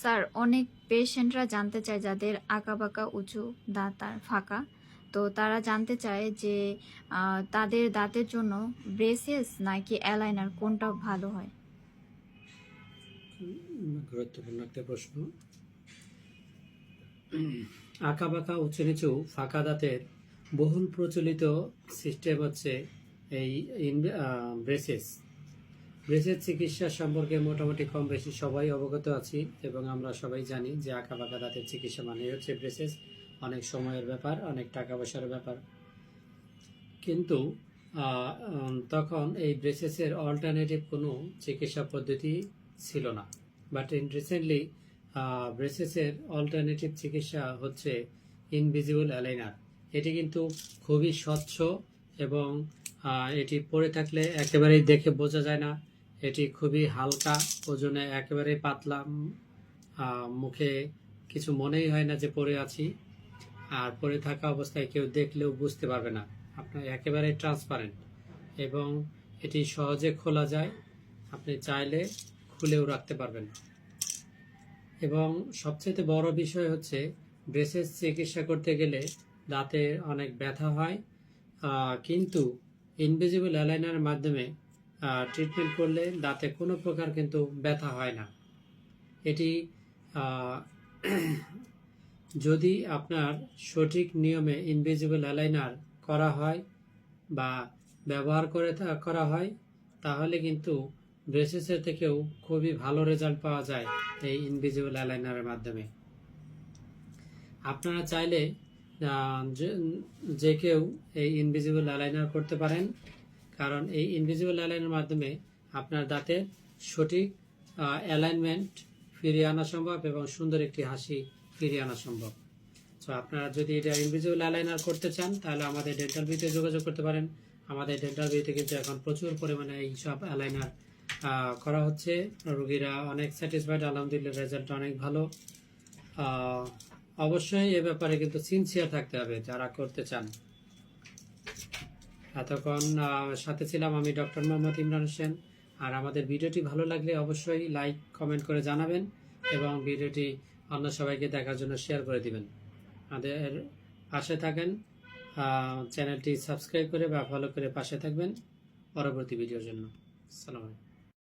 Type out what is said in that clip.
Sir, অনেক পেশেন্টরা জানতে চায় যাদের আঁকা বাঁকা উঁচু দাঁত আর ফাঁকা। তো তারা জানতে চায় যে তাদের দাঁতের জন্য ব্রেসেস নাকি অ্যালাইনার কোনটা ভালো হয়? গুরুত্বপূর্ণ একটা প্রশ্ন। আঁকা বাঁকা উঁচু নিচু ফাঁকা দাঁতের বহুল প্রচলিত সিস্টেম হচ্ছে এই ব্রেসেস ব্রেসেস চিকিৎসা সম্পর্কে মোটামুটি কম বেশি সবাই অবগত আছি এবং আমরা সবাই জানি যে আঁকা বাঁকা দাঁতের চিকিৎসা মানে হচ্ছে ব্রেসেস। অনেক সময়ের ব্যাপার, অনেক টাকা পয়সার ব্যাপার। কিন্তু তখন এই ব্রেসেসের অল্টারনেটিভ কোনো চিকিৎসা পদ্ধতি ছিল না। বাট ইন রিসেন্টলি ব্রেসেসের অল্টারনেটিভ চিকিৎসা হচ্ছে ইনভিজিবল অ্যালাইনার এটি কিন্তু খুবই স্বচ্ছ এবং এটি পরে থাকলে একেবারেই দেখে বোঝা যায় না। এটি খুবই হালকা, ওজনে একেবারে পাতলা মুখে কিছু মনেই হয় না যে পরে আছি। আর পরে থাকা অবস্থায় কেউ দেখলেও বুঝতে পারবে না। আপনার একেবারে ট্রান্সপারেন্ট এবং এটি সহজে খোলা যায়। আপনি চাইলে খুলেও রাখতে পারবেন। এবং সবচেয়ে বড় বিষয় হচ্ছে ব্রেসেস চিকিৎসা করতে গেলে দাঁতে অনেক ব্যথা হয়। কিন্তু ইনভিজিবল অ্যালাইনারের মাধ্যমে ট্রিটমেন্ট করলে দাঁতে কোনো প্রকার কিন্তু ব্যথা হয় না। এটি যদি আপনার সঠিক নিয়মে ইনভিজিবল অ্যালাইনার করা হয় বা ব্যবহার করে করা হয়, তাহলে কিন্তু ব্রেসেসের থেকেও খুবই ভালো রেজাল্ট পাওয়া যায় এই ইনভিজিবল অ্যালাইনারের মাধ্যমে। আপনারা চাইলে যে কেউ এই ইনভিজিবল অ্যালাইনার করতে পারেন। কারণ এই ইনভিজিবল অ্যালাইনের মাধ্যমে আপনার দাঁতের সঠিক অ্যালাইনমেন্ট ফিরিয়ে আনা সম্ভব এবং সুন্দর একটি হাসি ফিরিয়ে আনা সম্ভব। তো আপনারা যদি এটা ইনভিজিবল অ্যালাইনার করতে চান, তাহলে আমাদের ডেন্টাল বিতে যোগাযোগ করতে পারেন। আমাদের ডেন্টাল বিতে কিন্তু এখন প্রচুর পরিমাণে এই সব অ্যালাইনার করা হচ্ছে। রোগীরা অনেক স্যাটিসফাইড আলহামদুলিল্লাহ রেজাল্ট অনেক ভালো। অবশ্যই এ ব্যাপারে কিন্তু সিনসিয়ার থাকতে হবে যারা করতে চান। এতক্ষণ সাথে ছিলাম আমি ডক্টর মোহাম্মদ ইমরান হোসেন। আর আমাদের ভিডিওটি ভালো লাগলে অবশ্যই লাইক, কমেন্ট করে জানাবেন এবং ভিডিওটি অন্য সবাইকে দেখার জন্য শেয়ার করে দিবেন। আমাদের পাশে থাকেন চ্যানেলটি সাবস্ক্রাইব করে বা ফলো করে পাশে থাকবেন। পরবর্তী ভিডিওর জন্য। আলাইকুম।